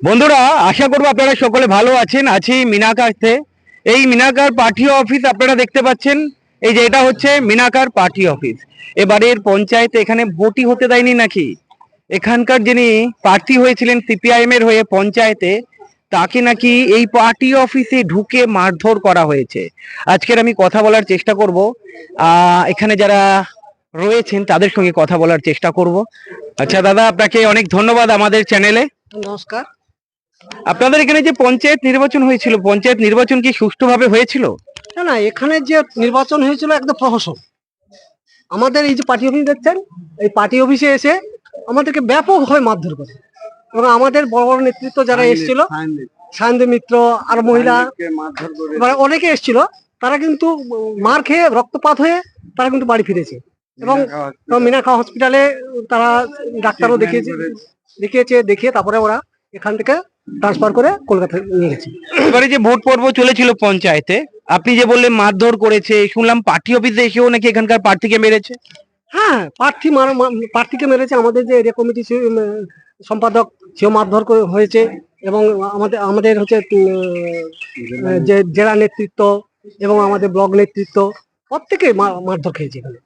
বন্ধুরা, আশা করব আপনারা সকলে ভালো আছেন, আছি মিনাকারতে এই মিনাকার পার্টি অফিস আপনারা দেখতে পাচ্ছেন, এই যে এটা হচ্ছে মিনাকার পার্টি অফিস। এবারের পঞ্চায়েতে এখানে ভোটই হতে দেয়নি নাকি? এখানকার যিনি প্রার্থী হয়েছিলেন, সিপিআইএম এর হয়ে পঞ্চায়েতে তাকে নাকি এই পার্টি অফিসে ঢুকে মারধর করা হয়েছে। আজকের আমি কথা বলার চেষ্টা করব। এখানে যারা রয়েছেন তাদের সঙ্গে কথা বলার চেষ্টা করব। আচ্ছা দাদা আপনাকে অনেক ধন্যবাদ আমাদের চ্যানেলে নমস্কার। আপনাদের এখানে যে পঞ্চায়েত নির্বাচন হয়েছিল পঞ্চায়েত নির্বাচন কি সুষ্ঠুভাবে হয়েছিল? না না এখানে যে নির্বাচন হয়েছিল একদম প্রহসন। আমাদের এই যে পার্টি অফিস দেখছেন এই পার্টি অফিসে এসে আমাদেরকে ব্যাপকভাবে মারধর করে। এবং আমাদের বড় বড় নেতৃত্ব যারা এসেছিল সায়ন্দ মিত্র আর মহিলা এবার অনেকে এসেছিল তারা কিন্তু মার খেয়ে রক্তপাত হয়ে তারা কিন্তু বাড়ি ফিরেছে। এবং মিনাখা হসপিটালে তারা ডাক্তারও দেখিয়েছে দেখিয়েছে দেখিয়ে তারপরে ওরা এখান থেকে ট্রান্সফার করে কলকাতায় নিয়ে গেছে। এবারে যে ভোট পর্ব চলেছিল পঞ্চায়েতে আপনি যে বললেন মারধর করেছে শুনলাম পার্টি অফিসে এসেও নাকি এখানকার প্রার্থীকে মেরেছে। হ্যাঁ প্রার্থী মার- প্রার্থীকে মেরেছে আমাদের যে এরিয়া কমিটি সম্পাদক সেও মারধর করে হয়েছে এবং আমাদের আমাদের হচ্ছে যে জেলা নেতৃত্ব এবং আমাদের ব্লক নেতৃত্ব প্রত্যেকে মারধর খেয়েছে এখানে।